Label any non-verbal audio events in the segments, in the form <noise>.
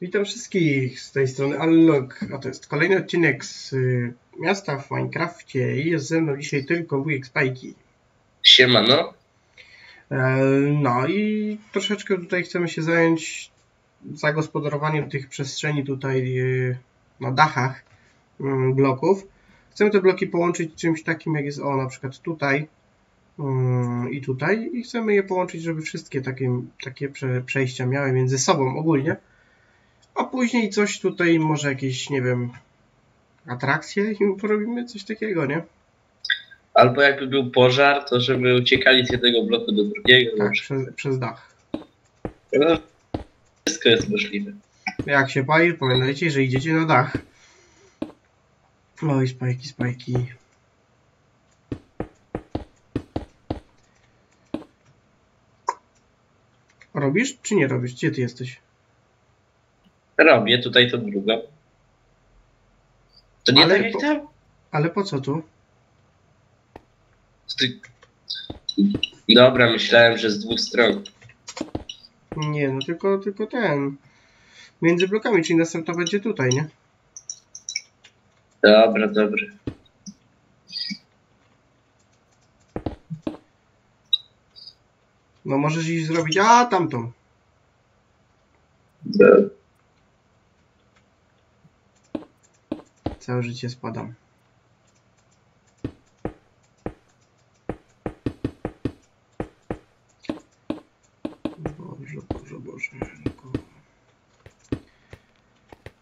Witam wszystkich z tej strony Allog, a to jest kolejny odcinek z y, miasta w Minecrafcie i jest ze mną dzisiaj tylko wujek Spajki. Siemano. E, no i troszeczkę tutaj chcemy się zająć zagospodarowaniem tych przestrzeni tutaj y, na dachach mm, bloków. Chcemy te bloki połączyć czymś takim jak jest, o na przykład tutaj mm, i tutaj i chcemy je połączyć, żeby wszystkie takie, takie prze, przejścia miały między sobą ogólnie. A później coś tutaj, może jakieś, nie wiem, atrakcje i porobimy coś takiego, nie? Albo jakby był pożar, to żeby uciekali z jednego bloku do drugiego. Tak, przez, przez dach. No, wszystko jest możliwe. Jak się pali, pamiętajcie, że idziecie na dach. Oj, spajki, spajki. Robisz czy nie robisz? Gdzie ty jesteś? Robię tutaj to drugą. To nie Ale tak jak po- tam? Ale po co tu? Ty... Dobra, myślałem, że z dwóch stron. Nie, no tylko, tylko ten. Między blokami, czyli następna będzie tutaj, nie? Dobra, dobra. No możesz iść zrobić, a tamtą. dobra. Całe życie spadam. Boże, Boże, Boże.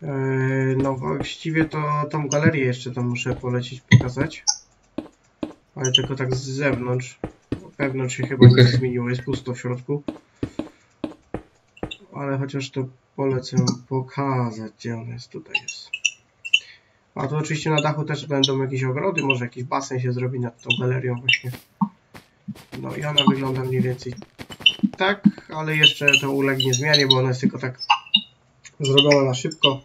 Eee, no właściwie to tą galerię jeszcze tam muszę polecić, pokazać. Ale tylko tak z zewnątrz. Wewnątrz się chyba nic nie zmieniło, jest pusto w środku. Ale chociaż to polecę pokazać, gdzie on jest. Tutaj jest. A tu oczywiście na dachu też będą jakieś ogrody, może jakiś basen się zrobi nad tą galerią właśnie. No i ona wygląda mniej więcej tak, ale jeszcze to ulegnie zmianie, bo ona jest tylko tak zrobiona na szybko.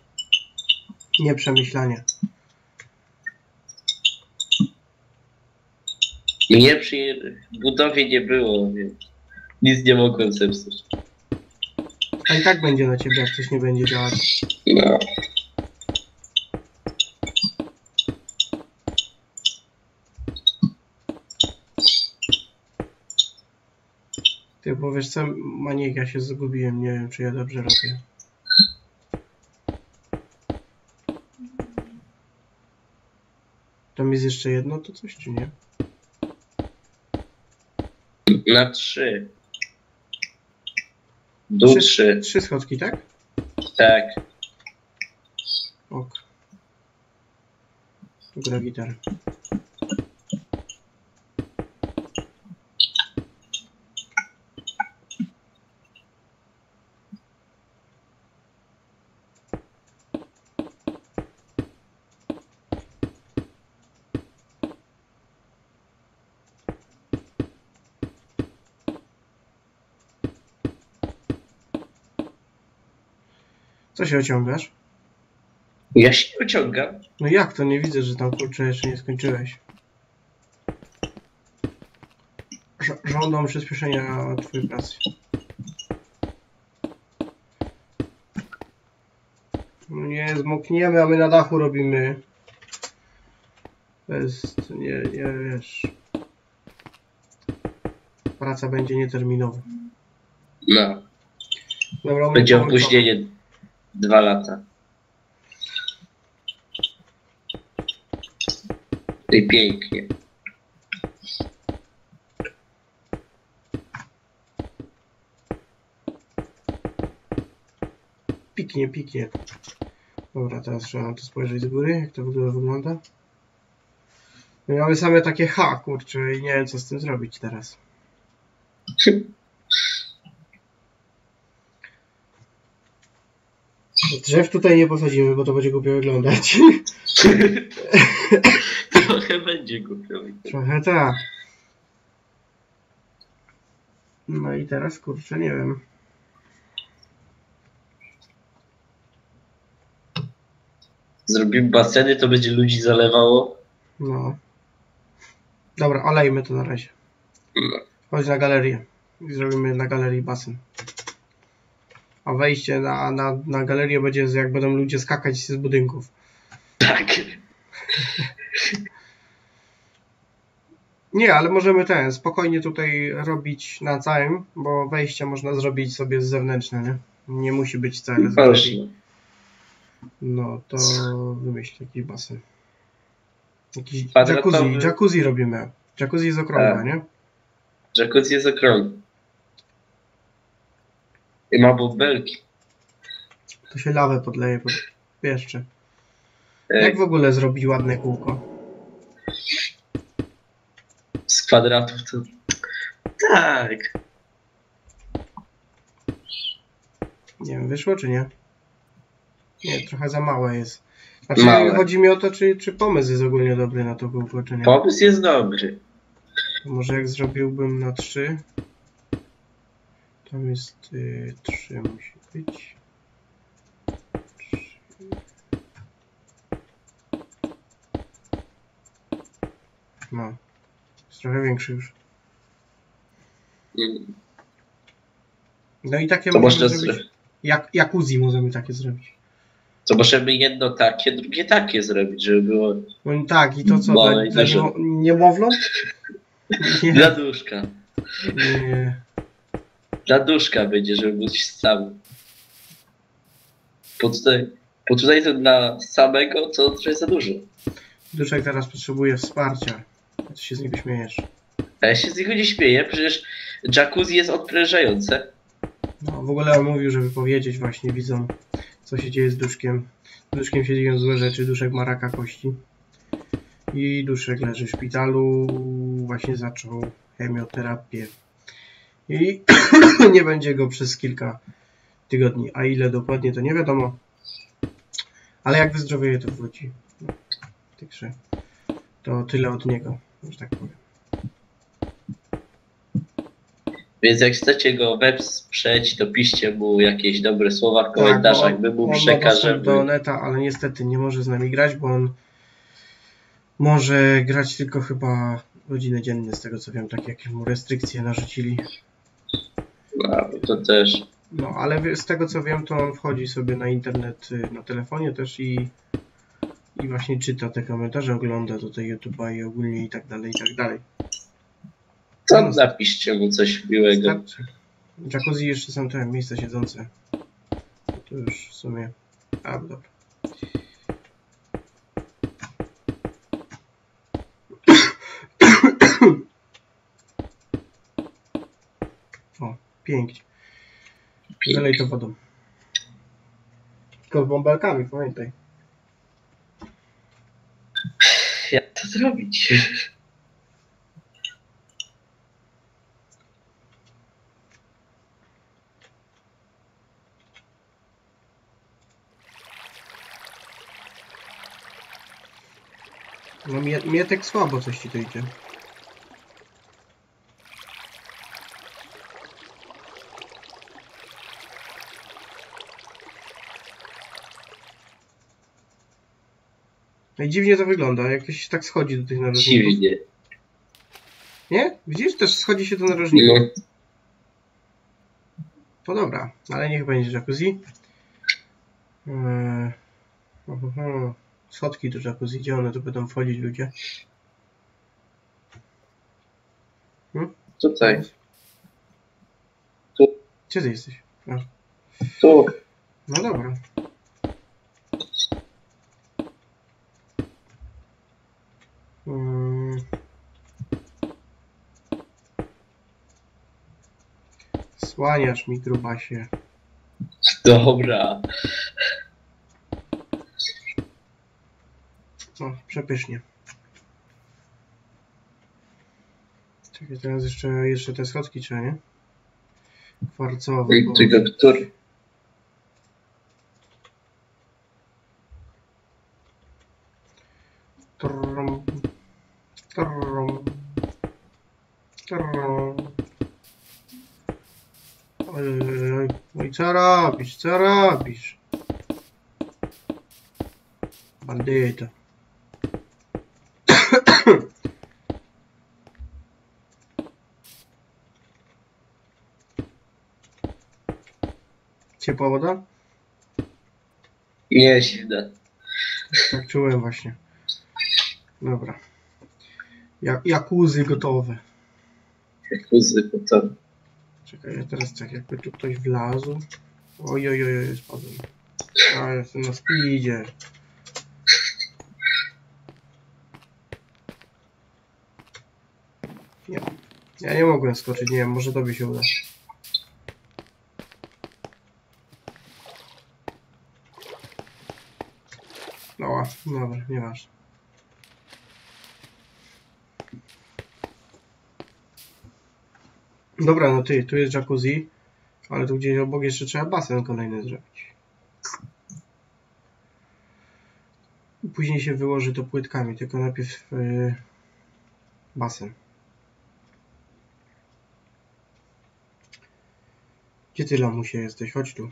Nieprzemyślanie. Mnie przy budowie nie było, więc nic nie mogłem zepsuć. A i tak będzie na ciebie, jak coś nie będzie działać. No. Ty powiesz co, Maniek, ja się zgubiłem, nie wiem czy ja dobrze robię. Tam jest jeszcze jedno, to coś czy nie? Na trzy. Dół trzy. Trzy schodki, tak? Tak. Ok. Tu gra gitarę. Co się ociągasz? Ja się nie ociągam. No jak to? Nie widzę, że tam kurczę jeszcze nie skończyłeś. Ż- żądam przyspieszenia twojej pracy. No nie, zmokniemy, a my na dachu robimy. To jest, nie, nie wiesz. Praca będzie nieterminowa. No. Dobra, Będzie opóźnienie dwa lata. I pięknie. Piknie, piknie. Dobra, teraz trzeba na to spojrzeć z góry, jak to w ogóle wygląda. No mamy same takie H, kurczę, i nie wiem co z tym zrobić teraz. Drzew tutaj nie posadzimy, bo to będzie głupio wyglądać. <laughs> Trochę będzie głupio. Trochę tak. No i teraz, kurczę, nie wiem. Zrobimy baseny, to będzie ludzi zalewało. No. Dobra, olejmy to na razie. No. Chodź na galerię. Zrobimy na galerii basen. A wejście na, na, na galerię będzie jak będą ludzie skakać z budynków. Tak. Nie, ale możemy ten spokojnie tutaj robić na całym, bo wejście można zrobić sobie z zewnętrzne, nie? Nie musi być całe z. No to wymyśl jakiś basen. Jakiś Kwadratowy. jacuzzi, jacuzzi robimy. Jacuzzi jest okrągłe, Tak. nie? Jacuzzi jest okrągły. I ma bąbelki. To się lawę podleje pod jeszcze. E, Jak w ogóle zrobić ładne kółko? Z kwadratów to... Tak. Nie wiem, wyszło czy nie? Nie, trochę za małe jest. Znaczy, Małe. chodzi mi o to, czy, czy pomysł jest ogólnie dobry na to kółko, czy nie. Pomysł jest dobry. To może jak zrobiłbym na 3. Tam jest y, 3 musi być. Trzy. No. Jest trochę większy już. Mm. No i takie To możemy można zrobić. zrobić. Jak, jacuzzi możemy takie zrobić. To możemy jedno takie, drugie takie zrobić, żeby było No i tak, i to co, dla, dla niemowląt? Nie, dla duszka. nie. Dla duszka będzie, żeby był sam. Bo tutaj, bo tutaj to dla samego to trochę za dużo. Duszek teraz potrzebuje wsparcia. Ty się z niego śmiejesz. A ja się z niego nie śmieję, przecież jacuzzi jest odprężające. No, w ogóle on mówił, żeby powiedzieć właśnie widzom, co się dzieje z duszkiem. Z duszkiem się dzieją złe rzeczy, duszek ma raka kości. I duszek leży w szpitalu, właśnie zaczął chemioterapię. I <clears throat> nie będzie go przez kilka tygodni. A ile dokładnie to nie wiadomo. Ale jak wyzdrowieje to wróci. Także to tyle od niego, że tak powiem. Więc jak chcecie go wesprzeć, to piszcie mu jakieś dobre słowa w komentarzach, Tak, my mu przekażemy. do neta, ale niestety nie może z nami grać, bo on może grać tylko chyba godzinę dziennie, z tego co wiem, tak jak mu restrykcje narzucili. A, to też. No, ale z tego co wiem, to on wchodzi sobie na internet y, na telefonie też i, i właśnie czyta te komentarze, ogląda tutaj YouTube'a i ogólnie i tak dalej, i tak dalej. To napiszcie mu coś miłego. Starczy. Jacuzzi jeszcze są te miejsca siedzące. To już w sumie... A, dobra. Pięknie. Zalej to wodą. Tylko z bąbelkami, pamiętaj. Jak to zrobić? No mnie, mnie tak słabo coś ci to idzie. No i dziwnie to wygląda, jakieś tak schodzi do tych narożników. Dziwnie. Nie? Widzisz? Też schodzi się do narożników. No, No dobra, ale niech będzie jacuzzi. Eee, Schodki do jacuzzi, gdzie one tu będą wchodzić ludzie? tutaj, Gdzie ty jesteś? tu. No dobra. Mm. Słaniasz mi grubasie. Dobra. No, przepysznie. Czekaj, teraz jeszcze, jeszcze te schodki trzeba, nie? Kwarcowe. Bo- Tylko który? Trum, trum, trum. Oj, oj, oj. Oj, co robisz? Co robisz? Bandyta. <coughs> Ciepła woda? Nie, zimna. Tak czułem właśnie. Dobra. Ja, jakuzy gotowe. Kuzy, to Czekaj, ja teraz tak jakby tu ktoś wlazł. Oj, oj, oj, spadłem. A, jestem na speedzie. Nie. Ja nie mogłem skoczyć, nie wiem, może tobie się uda. No, dobra, nieważne. Dobra, no ty, tu jest jacuzzi, ale tu gdzieś obok jeszcze trzeba basen kolejny zrobić. Później się wyłoży to płytkami, tylko najpierw yy, basen. Gdzie ty lamusie jesteś? Chodź tu.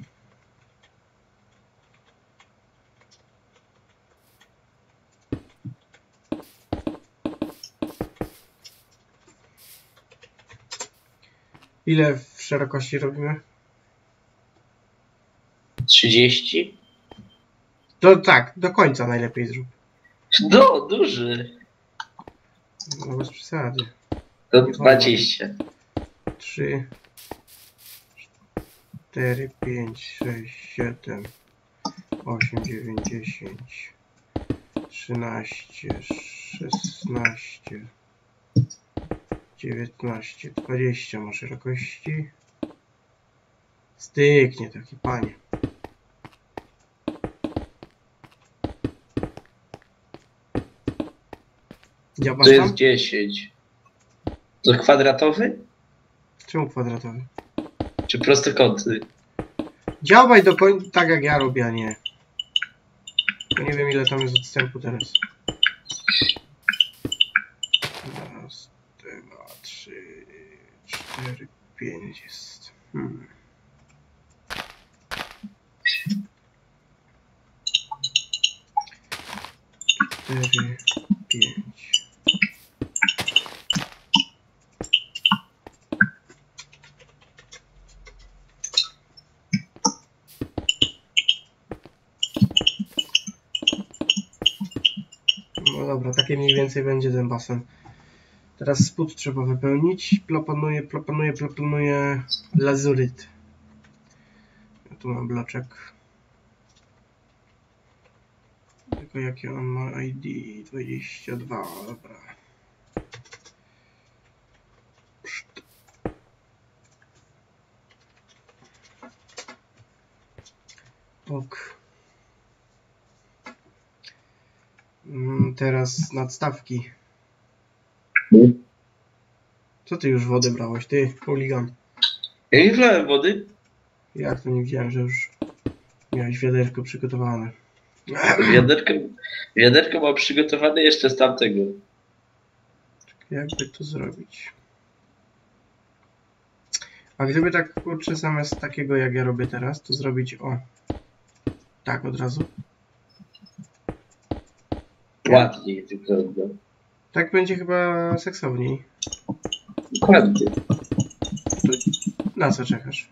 Ile w szerokości robimy? 30? To tak, do końca najlepiej zrób. No, duży. No bez przesady. To 20. 3, 4, 5, 6, 7, 8, 9, 10, 13, 16, 19, 20 ma szerokości. Styknie taki panie. Działasz To jest tam? 10. To kwadratowy? Czemu kwadratowy? Czy prostokątny? Działaj do końca tak jak ja robię, a nie. Bo nie wiem ile tam jest odstępu teraz. jest. Hmm. Cztery, pięć. No dobra, takie mniej więcej będzie ten basen. Teraz spód trzeba wypełnić. Proponuję, proponuję, proponuję lazuryt. Ja tu mam bloczek. Tylko jakie on ma ID? 22, dobra. Ok. Mm, Teraz nadstawki. Co ty już wodę brałeś? Ty, hooligan. Ja nie wlałem wody. Jak to nie widziałem, że już miałeś wiaderko przygotowane. Wiaderko, wiaderko mam przygotowane jeszcze z tamtego. Jakby to zrobić? A gdyby tak kurczę zamiast takiego jak ja robię teraz, to zrobić o tak od razu. Ładniej wygląda. Tak będzie chyba seksowniej. Dokładnie. Na co czekasz?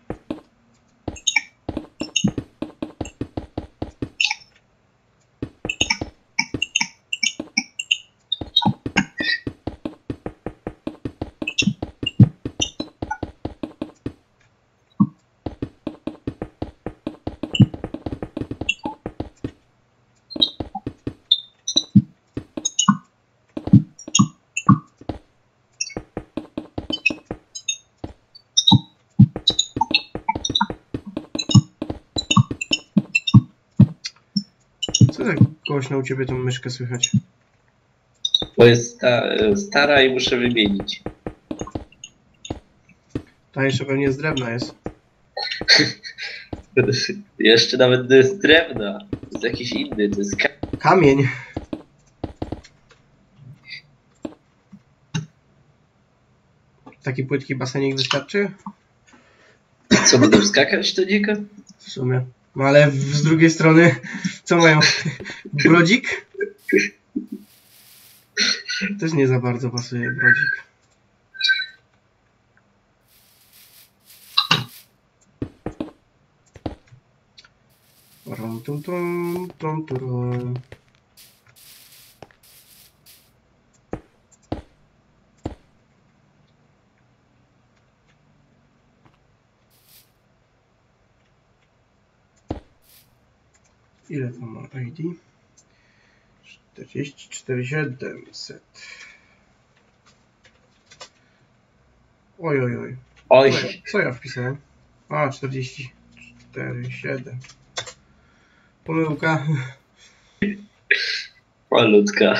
Tak głośno u ciebie tą myszkę słychać? Bo jest sta, stara i muszę wymienić. Ta jeszcze pewnie z drewna jest. <laughs> Jeszcze nawet nie jest drewna. To jest jakiś inny, to jest ka- Kamień. Taki płytki basenik wystarczy? Co będą skakać do niego? W sumie. No ale z drugiej strony, co mają? Brodzik? Też nie za bardzo pasuje brodzik. Rum, tum, tum, tum, turum. Ile to ma ID? 44 700. Oj, oj, oj. Oj, Co ja, wpisałem? A, 44 7. Pomyłka. malutka.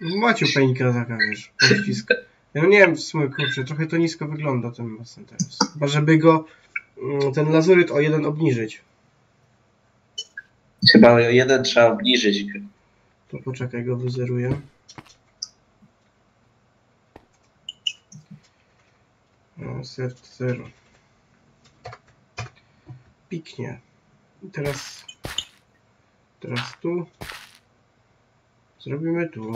Macie peńka taka, wiesz, pościsk. Ja no nie wiem, w sumie, kurczę, trochę to nisko wygląda ten basen teraz. Chyba, żeby go, mm, ten lazuryt o jeden obniżyć. Chyba o jeden trzeba obniżyć. To poczekaj, go wyzeruję. No, set 0. Piknie. I teraz, teraz tu. Zrobimy tu.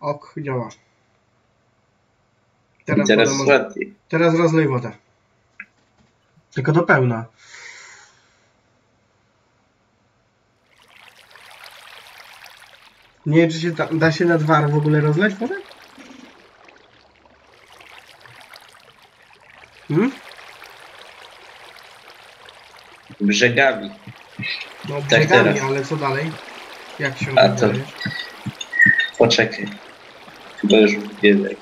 Ok, działa. Teraz, Teraz wodę może- ładniej. teraz rozlej wodę. Tylko do pełna. Nie wiem, czy się da, da się na dwa w ogóle rozleć wodę? Hmm? Brzegami. No Tak brzegami, teraz. ale co dalej? Jak się A to-? Poczekaj. Chyba już jak.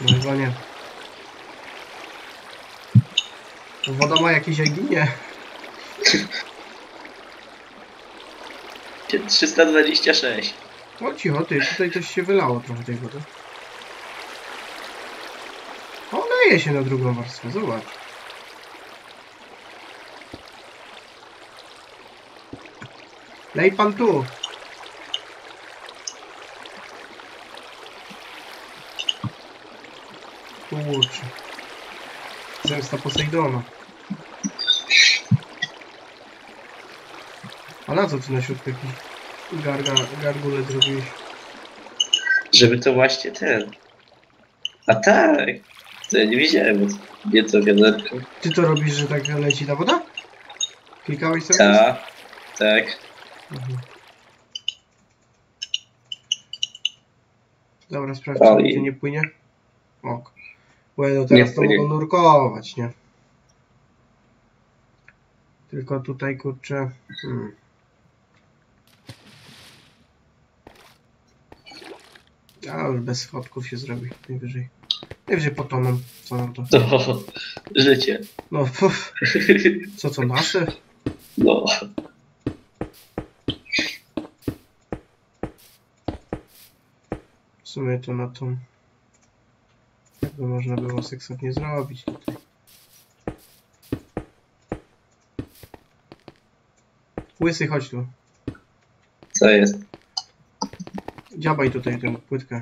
No chyba nie. Woda ma jakieś ID? Nie. 326. O cicho, ty, tutaj coś się wylało trochę tej wody. O, leje się na drugą warstwę, zobacz. Lej pan tu. Kurczę. Zemsta Posejdona. A na co ty na środku jakiś garga, gargule zrobiłeś? Żeby to właśnie ten. A tak. To ja nie wiedziałem. bo to Nieco wiaderko. Ty to robisz, że tak leci ta woda? Klikałeś sobie? Tak. Tak. Mhm. Dobra, sprawdź, czy i- to nie płynie. Ok. Bo no teraz Nie to płynie. mogą nurkować, nie? Tylko tutaj, kurczę... Hmm. A już bez schodków się zrobi, najwyżej. Najwyżej potoną, co nam to? To życie. No, puf, co co nasze? No. W sumie to na tą... Jakby można było seksownie zrobić tutaj. Łysy, chodź tu. Co jest? Dziabaj tutaj tę płytkę.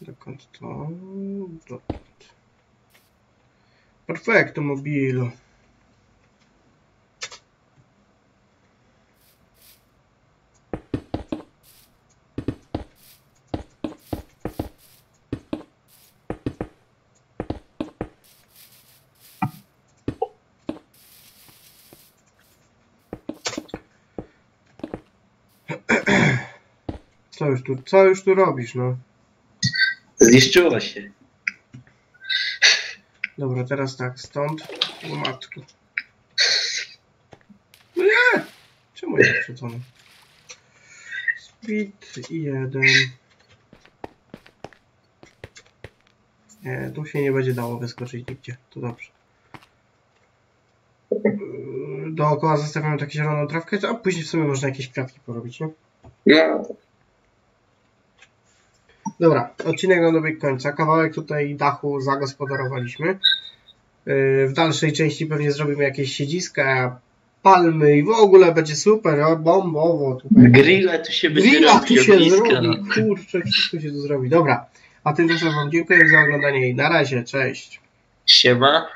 Dokąd to? Dotąd. Perfekto, mobilo. Co już tu, co już tu robisz, no? Zniszczyło się. Dobra, teraz tak, stąd. O matku. No nie! Czemu jest przecony? Speed i jeden. Nie, tu się nie będzie dało wyskoczyć nigdzie. To dobrze. Yy, Dookoła zostawiamy taką zieloną trawkę, a później w sumie można jakieś kwiatki porobić, nie? No. Dobra, odcinek na dobieg końca. Kawałek tutaj dachu zagospodarowaliśmy. Yy, W dalszej części pewnie zrobimy jakieś siedziska, palmy i w ogóle będzie super, bombowo tutaj. Grilla tu się będzie Grilla tu się ogniska. zrobi, kurczę, wszystko się tu zrobi. Dobra, a tymczasem Wam dziękuję za oglądanie i na razie, cześć. Siema.